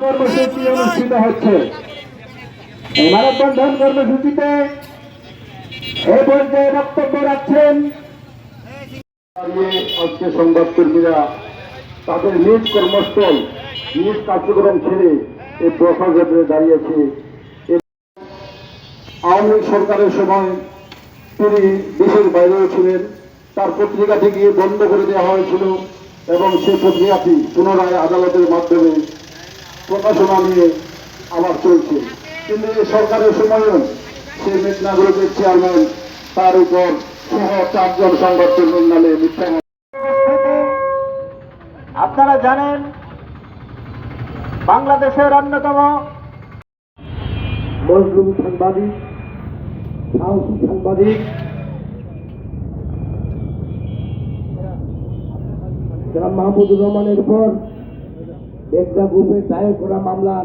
কর্মসূচি অনুষ্ঠিত হচ্ছে। এই মানববন্ধন কর্মসূচিতে এই পর্যায়ে বক্তব্য রাখছেন আজকে সংবাদকর্মীরা। তাদের নিজ কর্মস্থল, নিজ কার্যক্রম ছেড়ে এই প্রশাসনে দাঁড়িয়েছে। এ- আওয়ামী লীগ সরকারের সময় তিনি দেশের বাইরেও ছিলেন। তার পত্রিকাটি গিয়ে বন্ধ করে দেওয়া হয়েছিল এবং সেই পত্রিকাটি পুনরায় আদালতের মাধ্যমে প্রকাশনা নিয়ে আবার চলছে। কিন্তু এই সরকারের সময়ও সেই মেঘনা গ্রুপের চেয়ারম্যান তার উপর সহ চারজন সংগঠন নামে মিথ্যা আপনারা জানেন বাংলাদেশের অন্যতম মজলুম সাংবাদিক সাহসী সাংবাদিক মাহমুদুর রহমানের উপর মেঘনা গ্রুপের দায়ের করা মামলা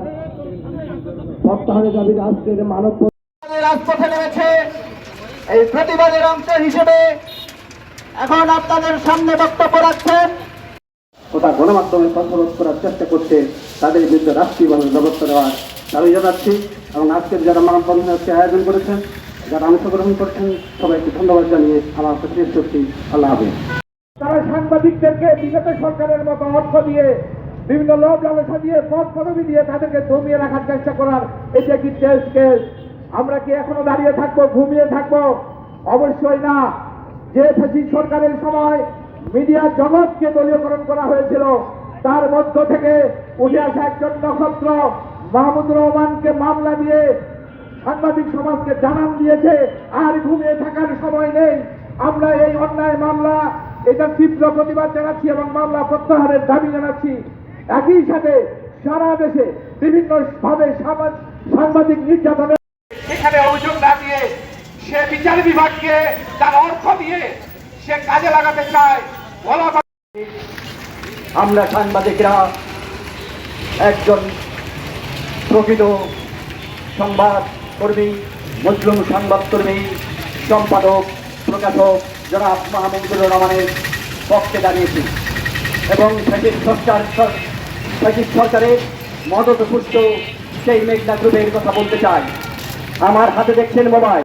প্রত্যাহারের দাবিতে আজকের মানব রাজপথে নেমেছে এই প্রতিবাদের অংশ হিসেবে এখন আপনাদের সামনে বক্তব্য রাখছেন। ওটা গণমাধ্যমে প্রতিরোধ করার চেষ্টা করছে তাদের বিরুদ্ধে রাষ্ট্রীয়ভাবে ব্যবস্থা নেওয়ার দাবি জানাচ্ছি এবং আজকের যারা মানববন্ধন আজকে আয়োজন করেছেন যারা অংশগ্রহণ করেছেন সবাইকে ধন্যবাদ জানিয়ে আমার কাছে শেষ আল্লাহ হাফেজ। তারা সাংবাদিকদেরকে বিগত সরকারের মতো অর্থ দিয়ে বিভিন্ন লোভ লালসা দিয়ে, পদ পদবি দিয়ে তাদেরকে দমিয়ে রাখার চেষ্টা করার এটা কি টেস্ট কেস আমরা কি এখনও দাঁড়িয়ে থাকব, ঘুমিয়ে থাকব? অবশ্যই না। যে ফেসিস সরকারের সময় মিডিয়া জগৎকে দলীয়করণ করা হয়েছিল, তার মধ্য থেকে উঠে আসা একজন নক্ষত্র মাহমুদুর রহমানকে মামলা দিয়ে সাংবাদিক সমাজকে জানান দিয়েছে, আর ঘুমিয়ে থাকার সময় নেই। আমরা এই অন্যায় মামলা, এটা তীব্র প্রতিবাদ জানাচ্ছি এবং মামলা প্রত্যাহারের দাবি জানাচ্ছি। একই সাথে সারা দেশে বিভিন্ন ভাবে সাংবাদিক নির্যাতনের এখানে অভিযোগ না দিয়ে সে বিচার বিভাগকে তার অর্থ দিয়ে সে কাজে লাগাতে চায়। বলা আমরা সাংবাদিকরা একজন প্রকৃত সংবাদ কর্মী মুসলিম সংবাদকর্মী সম্পাদক প্রকাশক জনাব মাহমুদুর রহমানের পক্ষে দাঁড়িয়েছি। এবং ফ্যাসিস্ট সরকার ফ্যাসিস্ট সরকারের মদত পুষ্ট সেই মেঘনা গ্রুপের কথা বলতে চাই। আমার হাতে দেখছেন মোবাইল।